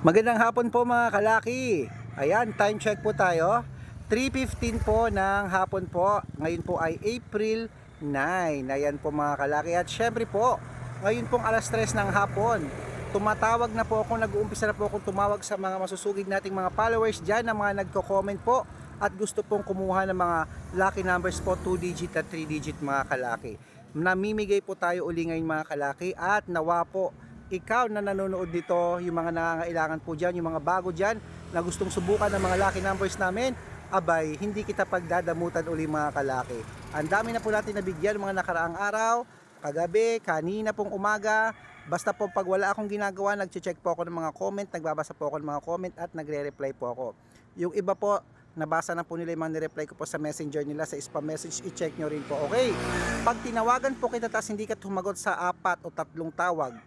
Magandang hapon po mga kalaki. Ayan, time check po tayo. 3.15 po ng hapon po. Ngayon po ay April 9. Ayan po mga kalaki. At syempre po, ngayon pong alas 3 ng hapon, tumatawag na po ako, nag-uumpisa na po akong tumawag sa mga masusugid nating mga followers dyan na mga nagko-comment po at gusto pong kumuha ng mga lucky numbers po 2 digit at 3 digit mga kalaki. Namimigay po tayo uli ngayon mga kalaki at nawa po ikaw na nanonood dito, yung mga nangangailangan po dyan, yung mga bago dyan na gustong subukan ng mga lucky numbers namin, abay, hindi kita pagdadamutan uli mga kalaki. Ang dami na po natin nabigyan mga nakaraang araw, kagabi, kanina pong umaga, basta po pag wala akong ginagawa, nagche-check po ako ng mga comment, nagbabasa po ako ng mga comment at nagre-reply po ako. Yung iba po, nabasa na po nila yung mga nireply ko po sa messenger nila sa spam message, i-check nyo rin po. Okay, pag tinawagan po kita tapos hindi ka tumagot sa apat o tatlong tawag,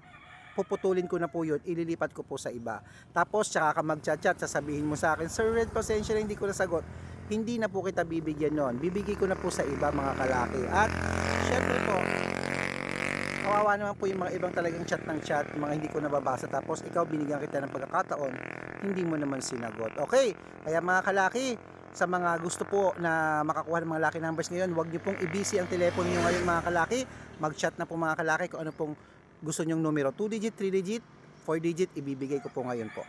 puputulin ko na po yun, ililipat ko po sa iba. Tapos, tsaka ka mag-chat-chat, sasabihin mo sa akin, Sir Red, pasensya na hindi ko nasagot. Hindi na po kita bibigyan nun. Bibigay ko na po sa iba, mga kalaki. At, syempre po, kawawa naman po yung mga ibang talagang chat ng chat, mga hindi ko nababasa. Tapos, ikaw binigyan kita ng pagkakataon, hindi mo naman sinagot. Okay, kaya mga kalaki, sa mga gusto po na makakuha ng mga lucky numbers ngayon, huwag niyo pong i-busy ang telepono niyo ngayon mga kalaki. Mag-chat na po mga kalaki kung ano pong gusto nyong numero. 2 digit, 3 digit, 4 digit, ibibigay ko po ngayon po.